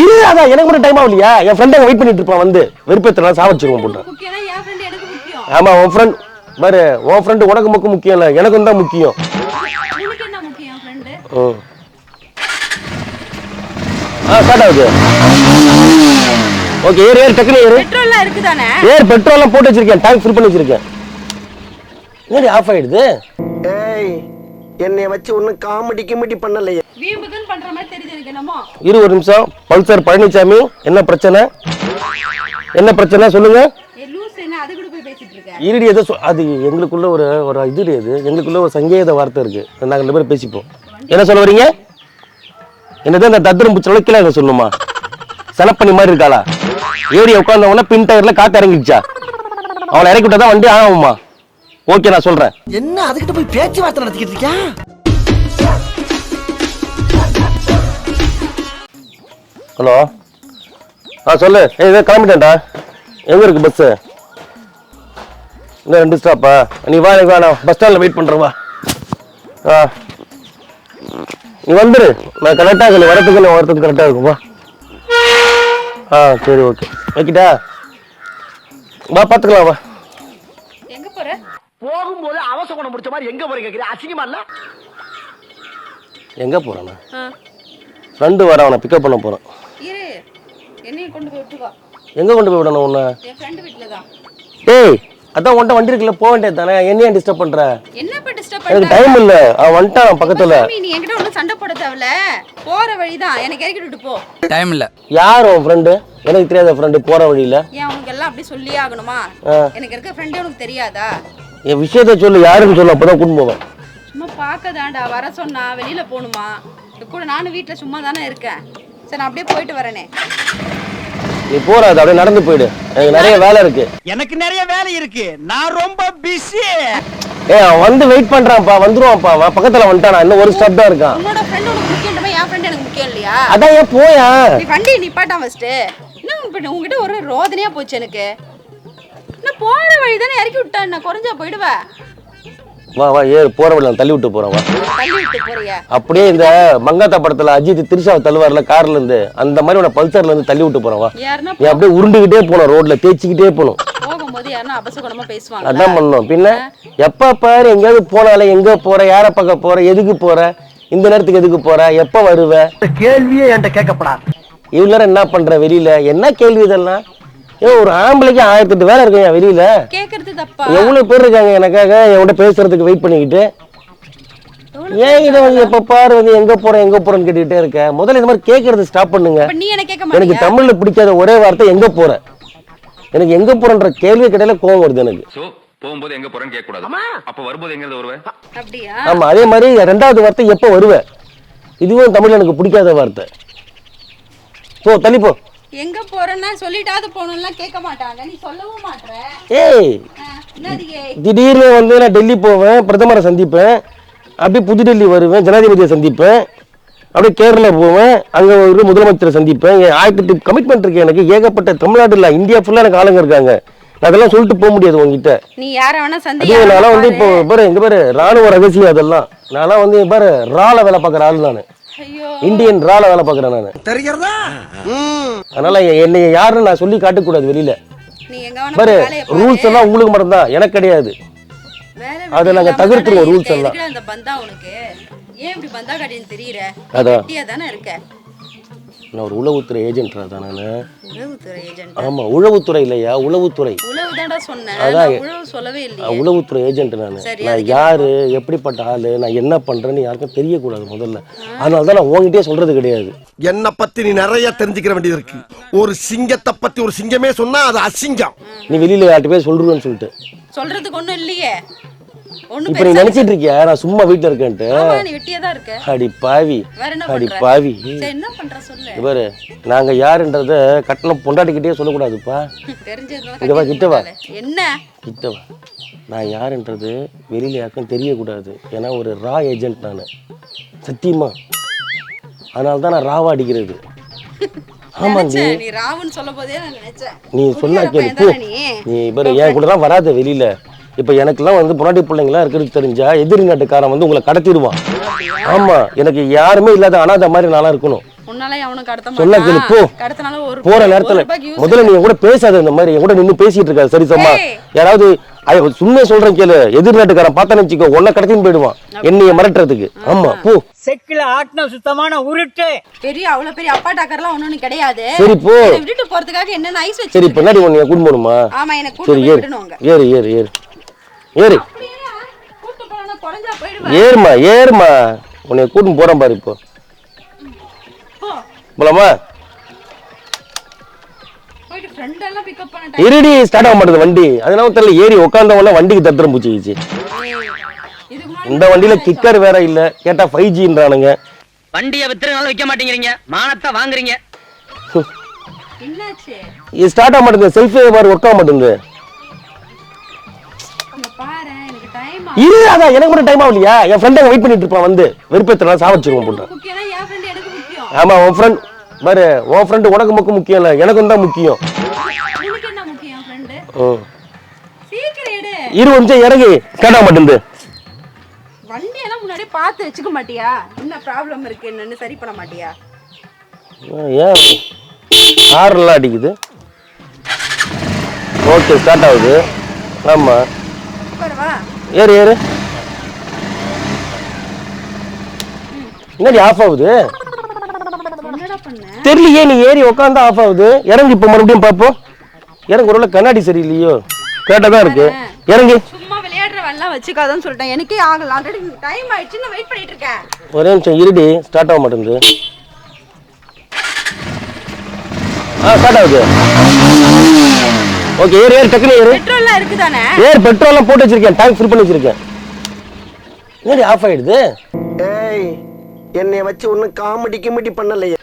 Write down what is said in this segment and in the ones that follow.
இது அதான் எனக்கு மட்டும் டைம் ஆகலையா? என் ஃப்ரெண்ட் வெயிட் பண்ணிட்டு இருப்பான் வந்து. வெறுப்பேத்தலாம் சாவச்சிருவோம் போட்டு. ஆமா உன் ஃப்ரெண்ட் பாரு உன் ஃப்ரெண்டு உனக்கு முக்க முக்கியம் இல்லை எனக்கும் தான் முக்கியம். ஆ ஸ்டார்ட் ஆகுது. ஓகே ஏறு ஏறு டக்குனு பெட்ரோல்லாம் இருக்குதானே? ஏறு பெட்ரோல்லாம் போட்டு வச்சிருக்கேன் டேங்க் ஃபில் பண்ணி வச்சிருக்கேன். என்னடி ஆஃப் ஆயிடுது? ஏய் என்னை வச்சு ஒன்னும் காமெடி கிமெடி பண்ணலையே. வீம்புக்குன்னு பண்ற மாதிரி தெரியுது எனக்கு என்னமோ. இரு ஒரு நிமிஷம். பல்சர் பழனிசாமி என்ன பிரச்சனை? என்ன பிரச்சனை? சொல்லுங்க. ஏ லூஸ் என்ன? அது கூட போய் பேசிட்டு இருக்க. இருடி ஏதோ சொ- அது எங்களுக்குள்ள ஒரு ஒரு இது இது எங்களுக்குள்ள ஒரு சங்கேத வார்த்தை இருக்கு. நாங்கள் ரெண்டு பேரும் பேசிப்போம். என்ன சொல்ல வரீங்க? என்னது அந்த தத்திரம் பூச்சி உழைக்கல என்ன சொல்லணுமா? செலப்பண்ணி மாதிரி இருக்காளா? ஏறி உட்காந்தவொடனே பின் டயர்ல காத்து இறங்கிடுச்சா? அவளை இறக்கி விட்டா தான் வண்டி ஆகுமா? ஓகே நான் சொல்றேன். என்ன அதுக்கிட்ட போய் பேச்சுவார்த்தை நடத்திக்கிட்டு இருக்கியா? ஹலோ. ஆ சொல்லு. ஏய் இதோ கிளம்பிட்டேன்டா. எங்க இருக்கு பஸ்ஸு இன்னும் ரெண்டு ஸ்டாப்பா நீ வா எனக்கு வேணாம் பஸ் ஸ்டாண்டில் வெயிட் பண்ணுறேன் வா. ஆ. நீ வந்துரு. நான் கரெக்டாக இருக்கணும் வரத்துக்கு நான் வரத்துக்கு கரெக்டாக இருக்கும் வா. ஆ சரி ஓகே வைக்கிட்டா? வா பார்த்துக்கலாம் வா. எங்க போற? போகும்போது அவசகுணம் முடிச்ச மாதிரி எங்க போறீங்க கேக்குறீங்க அசிங்கமா இல்ல? எங்கே போகிறேன் நான்? ஆ, ஃப்ரெண்டு வர அவனை பிக்கப் பண்ண போகிறேன் இரு என்னையும் கொண்டு போய் விட்டு வா எங்கே கொண்டு போய் விடணும் உன்னை? என் ஃப்ரெண்டு வீட்டுல தான். ஏய் அதான் உன்ட்ட வண்டி இருக்குல்ல போக வேண்டியது தானே? என்னையும் டிஸ்டர்ப் பண்ணுற என்ன இப்ப டிஸ்டர்ப் எனக்கு பண்ற? டைம் இல்லை. அவன் வந்துட்டான் பக்கத்தில். சாமி, நீ என்கிட்ட ஒண்ணும் சண்டை போட தேவையில்ல. போற வழிதான். எனக்கு இறக்கி விட்டு போ. டைம் இல்ல. யார் உன் ஃப்ரெண்டு எனக்கு தெரியாத ஃப்ரெண்டு போற வழியில. ஏன் உனக்கு எல்லாம் அப்படி சொல்லியே ஆகணுமா? ஆ. எனக்கு இருக்க ஃப்ரெண்டே உனக்கு தெரியாதா? என் விஷயத்த சொல்லு யாருன்னு சொல்லு அப்பதான் கூட்டு போவேன். சும்மா பார்க்கதான்டா. வர சொன்னா வெளியில போகணுமா? இது கூட நானும் வீட்ல சும்மா தானே இருக்கேன். சரி நான் அப்படியே போயிட்டு வரேனே. நீ போற அது அப்படியே நடந்து போயிடு. எனக்கு நிறைய வேலை இருக்கு. எனக்கு நிறைய வேலை இருக்கு. நான் ரொம்ப பிஸி ஏய் அவன் வந்து வெயிட் பண்றான்ப்பா வந்துருவான்ப்பா. அவன் பக்கத்துல வந்துட்டானா இன்னும் ஒரு ஸ்டாப் தான் இருக்கான். உன்னோட ஃப்ரெண்ட் உனக்கு முக்கியன்றமா என் ஃப்ரெண்ட் எனக்கு முக்கியம் இல்லையா? அதான் ஏன் போயா? நீ வண்டி நிப்பாட்டான் ஃபர்ஸ்ட் என்ன இப்ப உங்ககிட்ட ஒரு ரோதனையா போச்சு எனக்கு? நான் போற வழி தானே இறக்கி விட்டான் நான் குறைஞ்சா போயிடுவேன். வா வா ஏறு போற வழியில தள்ளி விட்டு போறேன் வா. தள்ளி விட்டு போறியா? அப்படியே இந்த மங்காத்தா படத்துல அஜித் திரிஷாவை தள்ளுவார்ல கார்ல இருந்து அந்த மாதிரி உன பல்சர்ல இருந்து தள்ளி விட்டு போறேன் வா. நீ அப்படியே உருண்டுகிட்டே போகணும் ரோட்ல தேய்ச்சிக்கிட்டே பேசுவாங்க அதான் பண்ணணும் பின்ன எப்ப பாரு எங்கேயாவது போனாலே எங்க போற யாரை பார்க்க போற எதுக்கு போற இந்த நேரத்துக்கு எதுக்கு போற எப்ப வருவ? கேள்வியே என்கிட்ட கேட்கப்படாது. இவ்வளவு நேரம் என்ன பண்ற வெளியில? என்ன கேள்வி இதெல்லாம்? ஏ ஒரு ஆம்பளைக்கு ஆயிரத்தி எட்டு வேலை இருக்குங்க வெளியில. கேக்குறது தப்பா? எவ்வளவு பேர் இருக்காங்க எனக்காக? என்கிட்ட பேசுறதுக்கு வெயிட் பண்ணிக்கிட்டு. ஏன் இதை வந்து எப்ப பாரு வந்து எங்க போறேன் எங்க போறேன்னு கேட்டுக்கிட்டே இருக்க? முதல்ல இந்த மாதிரி கேட்கறது ஸ்டாப் பண்ணுங்க. அப்ப நீ என்ன கேட்க எனக்கு மாட்டியா தமிழ்ல பிடிக்காத ஒரே வார்த்தை எங்க போற? எனக்கு எங்க போறன்ற கேள்வி கிடையில கோவம் வருது எனக்கு. சோ போகும்போது எங்க போறேன்னு கேட்க கூடாது அப்ப வரும்போது எங்க வருவேன் அப்படியா? ஆமா அதே மாதிரி ரெண்டாவது வார்த்தை எப்போ வருவ? இதுவும் தமிழ்ல எனக்கு பிடிக்காத வார்த்தை. போ தள்ளி போ. எங்க போறேன்னா சொல்லிட்டாவது போகணும்லாம் கேட்க மாட்டாங்க. நீ சொல்லவும் மாட்ற. ஏய்? திடீர்னு வந்து நான் டெல்லி போவேன் பிரதமரை சந்திப்பேன் அப்படியே புதுடெல்லி வருவேன் ஜனாதிபதியை சந்திப்பேன் அப்படியே கேரளா போவேன் அங்கே ஒரு முதலமைச்சரை சந்திப்பேன். என் ஆயிரத்தி கமிட்மெண்ட் இருக்கு எனக்கு. ஏகப்பட்ட தமிழ்நாடு இல்லை இந்தியா ஃபுல்லாக எனக்கு ஆளுங்க இருக்காங்க. அதெல்லாம் சொல்லிட்டு போக முடியாது உங்ககிட்ட நீ யார வேணா சந்தி நான்லாம் வந்து இப்போ பாரு இங்க பாரு ராணுவ ரகசியம் அதெல்லாம். நான்லாம் வந்து பாரு ரால வேலை பார்க்குற ஆள் நான். இந்தியன் ரால வேலை பார்க்குறேன் நான். தெரிகிறதா? அதனால என்னை யாருன்னு நான் சொல்லி காட்டக்கூடாது வெளியில. நீ எங்க வேணா பாரு. ரூல்ஸ் எல்லாம் உங்களுக்கு மட்டும்தான். எனக்கு கிடையாது. அதை நாங்க rules இருக்க. எல்லாம். எதுக்குடா அந்த பந்தா உனக்கு. ஏன் இப்படி பந்தா காட்டின்னு தெரியற? அதான் வெட்டியா தானே இருக்க. நான் ஒரு உளவுத்துறை ஏஜென்ட்ரா தான் நான் உளவுத்துறை ஏஜென்ட் ஆமா உளவுத்துறை இல்லையா? உளவுத்துறை. உளவு தான்டா சொன்னேன். அதான். உளவு சொல்லவே உளவுத்துறை ஏஜென்ட் நான். நான் யாரு எப்படிப்பட்ட ஆளு நான் என்ன பண்றேன்னு யாருக்கும் தெரியக்கூடாது முதல்ல. அதனால தான் நான் உங்ககிட்டயே சொல்றது கிடையாது. என்ன பத்தி நீ நிறைய தெரிஞ்சுக்கிற வேண்டியது இருக்கு. ஒரு சிங்கத்தை பத்தி ஒரு சிங்கமே சொன்னா அது அசிங்கம். நீ வெளியில யார்கிட்ட போய் சொல்றேன்னு சொல்லிட்டு. சொல்றதுக்கு ஒண்ணும் இல்லையே. இப்போ நீ நினைச்சிட்டு இருக்கியா? நான் சும்மா வீட்டுல இருக்கேன்ட்டு. தான் அடி பாவி. அடி பாவி. இவரு நாங்க யாருன்றத கட்டணம் பொண்டாட்டிக்கிட்டே சொல்லக்கூடாதுப்பா. இங்க வா, கிட்ட வா. என்ன? கிட்ட வா. நான் யாருன்றது வெளியில யாருக்கும் தெரியக்கூடாது. ஏன்னா ஒரு ரா ஏஜென்ட் நான். சத்தியமா. அதனால தான் நான் ராவா அடிக்கிறது. ஆமாண்டி. நீ ராவன் சொல்ல போதே நான் நினைச்சேன். நீ சொன்னா கேளு. தானே நீ? பாரு என் கூடலாம் வராத வெளியில. இப்ப எனக்கெல்லாம் வந்து பொன்னாடி பிள்ளைங்களாம் இருக்கிறது தெரிஞ்சா எதிரி நாட்டுக்காரன் வந்து உங்களை கடத்திடுவான். ஆமா எனக்கு யாருமே இல்லாத அனாதை மாதிரி நானா இருக்கணும். சொன்னா கேளு, போ. போற நேரத்துல முதல்ல நீ கூட பேசாத இந்த மாதிரி என் கூட நின்னு பேசிட்டு இருக்காது சரி சம்மா. யாராவது சும்மா சொல்றேன் கேளு. எதிர் நாட்டுக்காரன் பார்த்தான்னு வச்சுக்கோ உன்னை கடத்தின்னு போயிடுவான். என்னைய மிரட்டுறதுக்கு. ஆமா போ. செக்கில ஆட்டின சுத்தமான உருட்டு. பெரிய அவ்வளவு பெரிய அப்பா டாக்கர்லாம் ஒண்ணு கிடையாது. சரி, போ. விட்டுட்டு போறதுக்காக என்னென்ன ஐஸ் சரி வச்சு பின்னாடி உன்னை கூட்டு போகணுமா? ஆமா எனக்கு சரி ஏறு ஏறு ஏறு. ஏறு. ஏறுமா ஏறுமா உன்னை கூட்டு போறேன் பாரு இப்போ. போ. போலாமா? போயிட்டு ஃப்ரெண்ட் எல்லாம் பிக்கப் பண்ண இருடி ஸ்டார்ட் ஆக மாட்டேது வண்டி. அதனால தெரியல ஏறி உட்காந்தவன வண்டிக்கு தத்திரம் பூச்சிக்கிச்சு இந்த வண்டியில கிக்கர் வேற இல்ல. கேட்டா ஃபைவ் ஜின்றானுங்க வண்டியை வித்துறதுனால விற்க மாட்டேங்கிறீங்க. மானத்தை வாங்குறீங்க. என்னாச்சு? இது ஸ்டார்ட் ஆக மாட்டேங்குது. செல்ஃபி மாதிரி ஒர்க் ஆக மாட்டேங்குது. இரு அதான் எனக்கு மட்டும் டைம் ஆகலையா? என் ஃப்ரெண்டை வெயிட் பண்ணிட்டு இருப்பான் வந்து. வெறுப்பேத்தலாம் சாவடிச்சிருவோம் போட்டு ஆமா உன் ஃப்ரெண்ட் பாரு உன் ஃப்ரெண்டு உனக்கு மட்டும் முக்கியம் இல்ல எனக்கும் தான் முக்கியம். இரு. நிமிஷம் இறங்கி. ஸ்டார்ட் ஆக மாட்டேங்குது வண்டி எல்லாம் முன்னாடியே பார்த்து வச்சுக்க மாட்டியா? என்ன ப்ராப்ளம் இருக்கு என்னன்னு சரி பண்ண மாட்டியா? ஏன்? ஹார்ன்லாம் அடிக்குது. ஓகே ஸ்டார்ட் ஆகுது. ஆமா. உட்காரவா ஏறு ஏறு. என்னடி ஆஃப் ஆகுது? தெரியலையே நீ ஏறி உட்காந்தா ஆஃப் ஆகுது. இறங்கி இப்போ மறுபடியும் பார்ப்போம் இறங்கு ஒரு கண்ணாடி சரியில்லையோ? கேட்டால் தான் இருக்கு இறங்கி. சும்மா விளையாடுற வேலை வச்சுக்காதன்னு சொல்லிட்டேன். எனக்கே ஆகல. ஆல்ரெடி டைம் ஆயிடுச்சு. நான் வெயிட் பண்ணிட்டு இருக்கேன். ஒரே நிமிஷம் இருடி. ஸ்டார்ட் ஆக மாட்டேங்குது. ஆ ஸ்டார்ட் ஆகுது. ஓகே ஏறு ஏறு டக்குனு ஏறு. பெட்ரோல்லாம் இருக்குதானே? ஏறு பெட்ரோல்லாம் போட்டு வச்சிருக்கேன் டேங்க் ஃபில் பண்ணி வச்சிருக்கேன். என்னடி ஆஃப் ஆயிடுது? ஏய் என்னைய வச்சு ஒன்னும் காமெடி கிமெடி பண்ணலையே.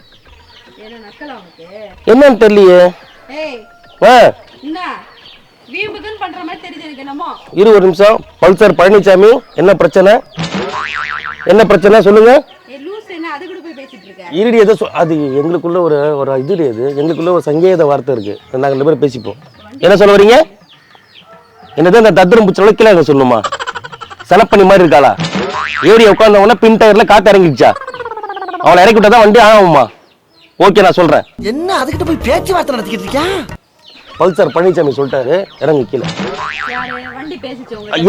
என்னன்னு தெரியலையே. ஏய் ஆ. என்ன வீம்புக்குன்னு பண்ற மாதிரி தெரியுது எனக்கு என்னமோ. இரு ஒரு நிமிஷம். பல்சர் பழனிசாமி என்ன பிரச்சனை? என்ன பிரச்சனை சொல்லுங்க. ஏய் லூஸ் என்ன அது கூட போய் பேசிட்டு இருக்க? இருடி ஏதோ சொ- அது எங்களுக்குள்ள ஒரு ஒரு இது அது. எங்களுக்குள்ள ஒரு சங்கேத வார்த்தை இருக்கு. நாங்கள் ரெண்டு பேரும் பேசிப்போம். என்ன சொல்ல வரீங்க? என்னது அந்த தத்திரம் பூச்சி உழைக்கல அங்க சொல்லுமா சனப்பண்ணி மாதிரி இருக்காளா? ஏறி உட்காந்தவன பின் டயர்ல காத்து இறங்கிடுச்சா? அவளை இறக்கி விட்டா தான் வண்டி ஆகுமா? ஓகே நான் சொல்றேன். என்ன அதுகிட்ட போய் பேச்சுவார்த்தை நடத்திக்கிட்டு இருக்கியா? பல்சர் பழனிசாமி சொல்லிட்டாரு இறங்கி கீழே.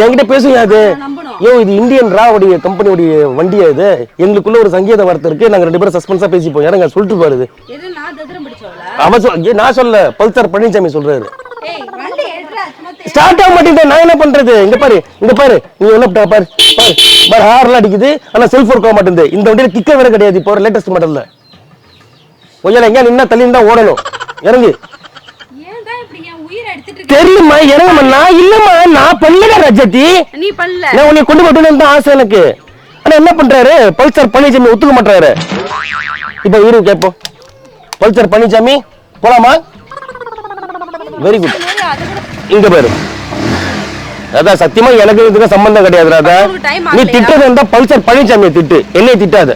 என்கிட்ட பேசுங்க அது. ஐயோ இது இந்தியன் ராவுடைய கம்பெனியுடைய வண்டியா இது? எங்களுக்குள்ள ஒரு சங்கீத வார்த்தை இருக்கு. நாங்க ரெண்டு பேரும் சஸ்பென்ஸா பேசிப்போம். இறங்க சொல்லிட்டு பாருது அவன் நான் சொல்ல பல்சர் பழனிசாமி சொல்றாரு. ஸ்டார்ட் ஆக மாட்டேங்குது. நான் என்ன பண்றது? இங்க பாரு இங்க பாரு. நீ என்ன பண்ற பாரு பாரு. பாரு ஹார்லாம் அடிக்குது. ஆனா செல்ஃப் ஒர்க் ஆக மாட்டேங்குது. இந்த வண்டியில கிக்க வேற கிடையாது. இப்போ லேட்டஸ்ட் மாடல்ல கொஞ்சம் எங்க நின்னா தள்ளி தான் ஓடணும். இறங்கு. தெரியுமா? இறங்குமா? நான் இல்லம்மா. நான் பண்ணல ரஜதி நீ பண்ணல. நான் உன்னை கொண்டு போட்டு தான் ஆசை எனக்கு. ஆனா என்ன பண்றாரு? பல்சர் பழனிசாமி ஒத்துக்க மாட்டாரு இப்ப இரு கேப்போம். பல்சர் பழனிசாமி போலாமா? வெரி குட் இங்க பாரு. அதான் சத்தியமா எனக்கு இதுக்கு சம்பந்தம் கிடையாது ராதா. நீ? திட்டுறது இருந்தா பல்சர் பழனிசாமியை திட்டு. என்னைய திட்டாத.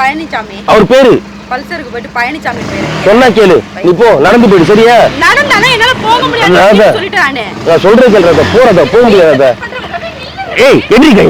பழனிசாமி அவர் பேரு. பல்சருக்கு போயிட்டு பழனிசாமி பேரு. சொன்னா கேளு. நீ போ நடந்து போயிடு சரியா? நடந்தானே என்னால போக முடியாது. அதான். அப்படின்னு சொல்லிட்டு நானு சொல்றேன் கேள்றத போறத? போக முடியாத ஏய் எதிரி கை